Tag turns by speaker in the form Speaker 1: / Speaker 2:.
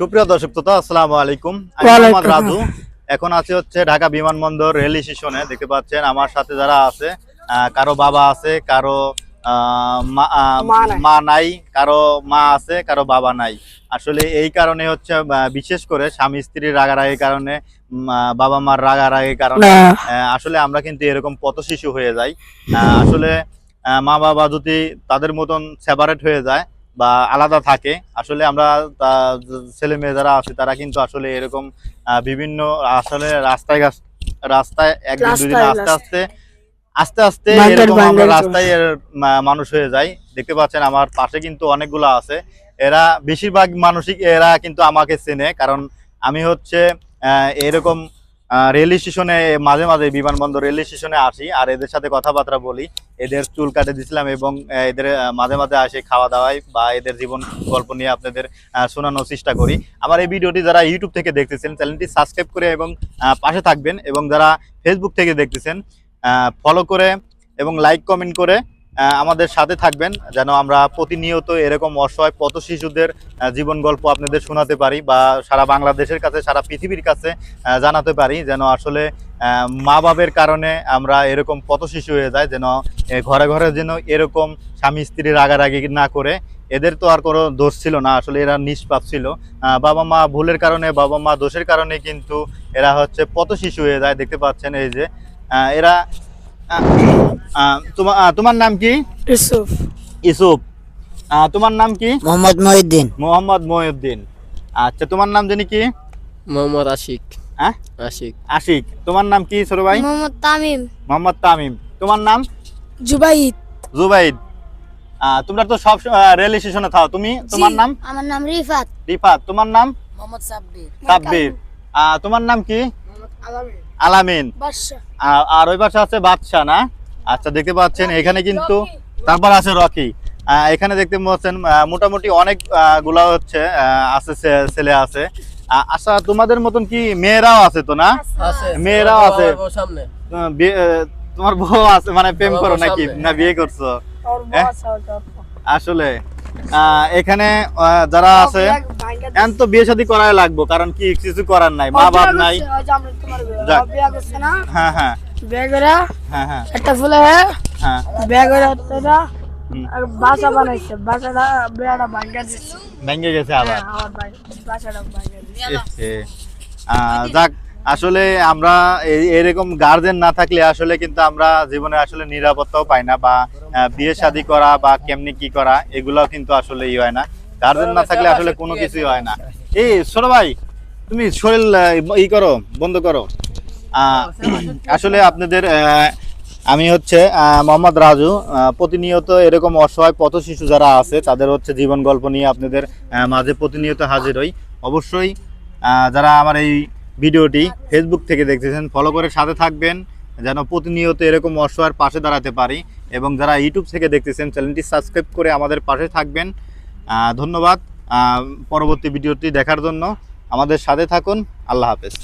Speaker 1: সুপ্রিয় দর্শক তো আসসালামু আলাইকুম। আমি
Speaker 2: ওয়ালাইকুম
Speaker 1: রাজু। এখন আছে হচ্ছে ঢাকা বিমানবন্দর রেল স্টেশনে। দেখতে পাচ্ছেন আমার সাথে যারা আছে কারও বাবা আছে কারও মা
Speaker 2: মা নাই।
Speaker 1: কারও মা আছে কারও বাবা নাই। আসলে এই কারণে হচ্ছে বিশেষ করে স্বামী স্ত্রীর রাগারাগির কারণে বাবা মার রাগারাগির কারণে আসলে আমরা কিন্তু এরকম পথ শিশু হয়ে যাই। আসলে মা বাবা যদি তাদের মতন সেপারেট হয়ে যায় বা আলাদা থাকে। আসলে আমরা ছেলে মেয়ে যারা আছে তারা কিন্তু আসলে এরকম বিভিন্ন আসলে রাস্তায় রাস্তায় একদিন দুদিন আস্তে আস্তে আস্তে আস্তে এরকম আমরা রাস্তায় মানুষ হয়ে যাই। দেখতে পাচ্ছেন আমার পাশে কিন্তু অনেকগুলো আছে। এরা বেশিরভাগ মানুষই এরা কিন্তু আমাকে চেনে। কারণ আমি হচ্ছে এরকম রেল স্টেশনে মাঝে মাঝে বিমানবন্দর রেল স্টেশনে আসি আর এদের সাথে কথাবার্তা বলি। এদের চুল কাটে দিছিলাম এবং এদের মাঝে মাঝে আসে খাওয়া দাওয়ায় বা এদের জীবন গল্প নিয়ে আপনাদের শোনানোর চেষ্টা করি। আমার এই ভিডিওটি যারা ইউটিউব থেকে দেখতেছেন, চ্যানেলটি সাবস্ক্রাইব করে এবং পাশে থাকবেন এবং যারা ফেসবুক থেকে দেখতেছেন ফলো করে এবং লাইক কমেন্ট করে আমাদের সাথে থাকবেন, যেন আমরা প্রতিনিয়ত এরকম অসহায় পথ শিশুদের জীবন গল্প আপনাদের শোনাতে পারি বা সারা বাংলাদেশের কাছে, সারা পৃথিবীর কাছে জানাতে পারি, যেন আসলে মা বাবের কারণে আমরা এরকম পথ শিশু হয়ে যায় যেন ঘরে ঘরে যেন এরকম স্বামী স্ত্রী রাগারাগি না করে। এদের তো আর কোনো দোষ ছিল না, আসলে এরা নিষ্পাপ ছিল। বাবা মা ভুলের কারণে বাবা মা দোষের কারণে কিন্তু এরা হচ্ছে পথ শিশু হয়ে যায়, দেখতে পাচ্ছেন এই যে। এরা তোমার নাম কি? ইসুফ আহ, তোমার নাম কি?
Speaker 3: মোহাম্মদ মহিউদ্দিন।
Speaker 1: মোহাম্মদ মহিউদ্দিন। আচ্ছা তোমার নাম জানি কি?
Speaker 4: মোহাম্মদ আশিক।
Speaker 1: হ্যাঁ?
Speaker 4: আশিক।
Speaker 1: আশিক। তোমার নাম কি ছোট ভাই?
Speaker 5: মোহাম্মদ তামিম।
Speaker 1: মোহাম্মদ তামিম। তোমার নাম?
Speaker 2: জুবাইদ।
Speaker 1: জুবাইদ। আহ, তোমরা তো সব রেল স্টেশনে থাও। তুমি? তোমার নাম?
Speaker 5: আমার নাম রিফাত।
Speaker 1: রিফাত। তোমার নাম?
Speaker 3: মোহাম্মদ সাব্বির।
Speaker 1: সাব্বির। আহ, তোমার নাম কি? আলামিন।
Speaker 2: বাদশা
Speaker 1: আ- আর ওই পাশে আছে বাদশা না? আচ্ছা দেখতে পাচ্ছেন এখানে কিন্তু তারপর আছে রকি। আহ, এখানে দেখতে পাচ্ছেন মোটামুটি অনেক আহ, গুলা হচ্ছে আহ, আছে ছেলে আছে। আচ্ছা তোমাদের মতন কি মেয়েরাও আছে তো না? মেয়েরাও আছে। তোমার বিয়ে- তোমার বউ আছে মানে প্রেম করো নাকি? না বিয়ে করছ? হ্যাঁ? আসলে আহ, এখানে আহ, যারা আছে এখন তো বিয়ে শাদী করাই লাগবো কারণ কি কিছু করার নাই মা বাপ নাই। হ্যাঁ হ্যাঁ।
Speaker 2: বিয়া
Speaker 1: হ্যাঁ হ্যাঁ।
Speaker 2: একটা ফুলে হ্যাঁ। একটা আর বাসা বানাইছে বাসাটা বিয়াটা ভাঙ্গা দিচ্ছে
Speaker 1: ভেঙে গেছে আবার।
Speaker 2: আমার ভাই বাসাটা ভাঙ্গা দিচ্ছে
Speaker 1: আহ, যাক আসলে আমরা এরকম গার্জেন না থাকলে আসলে কিন্তু আমরা জীবনে আসলে নিরাপত্তাও পাই না বা বিয়ে শাদী করা বা কেমনি কি করা এগুলাও কিন্তু আসলে ই হয় না। গার্জেন না থাকলে আসলে কোনো কিছুই হয় না। এই ছোট ভাই তুমি শরীর ই করো বন্ধ করো। আসলে আপনাদের আমি হচ্ছে মোহাম্মদ রাজু প্রতিনিয়ত এরকম অসহায় পথ শিশু যারা আছে তাদের হচ্ছে জীবন গল্প নিয়ে আপনাদের মাঝে প্রতিনিয়ত হাজির হই। অবশ্যই যারা আমার এই ভিডিওটি ফেসবুক থেকে দেখতেছেন ফলো করে সাথে থাকবেন যেন প্রতিনিয়ত এরকম অসহায়ের পাশে দাঁড়াতে পারি। এবং যারা ইউটিউব থেকে দেখতেছেন চ্যানেলটি সাবস্ক্রাইব করে আমাদের পাশে থাকবেন। ধন্যবাদ পরবর্তী ভিডিওটি দেখার জন্য আমাদের সাথে থাকুন আল্লাহ হাফেজ।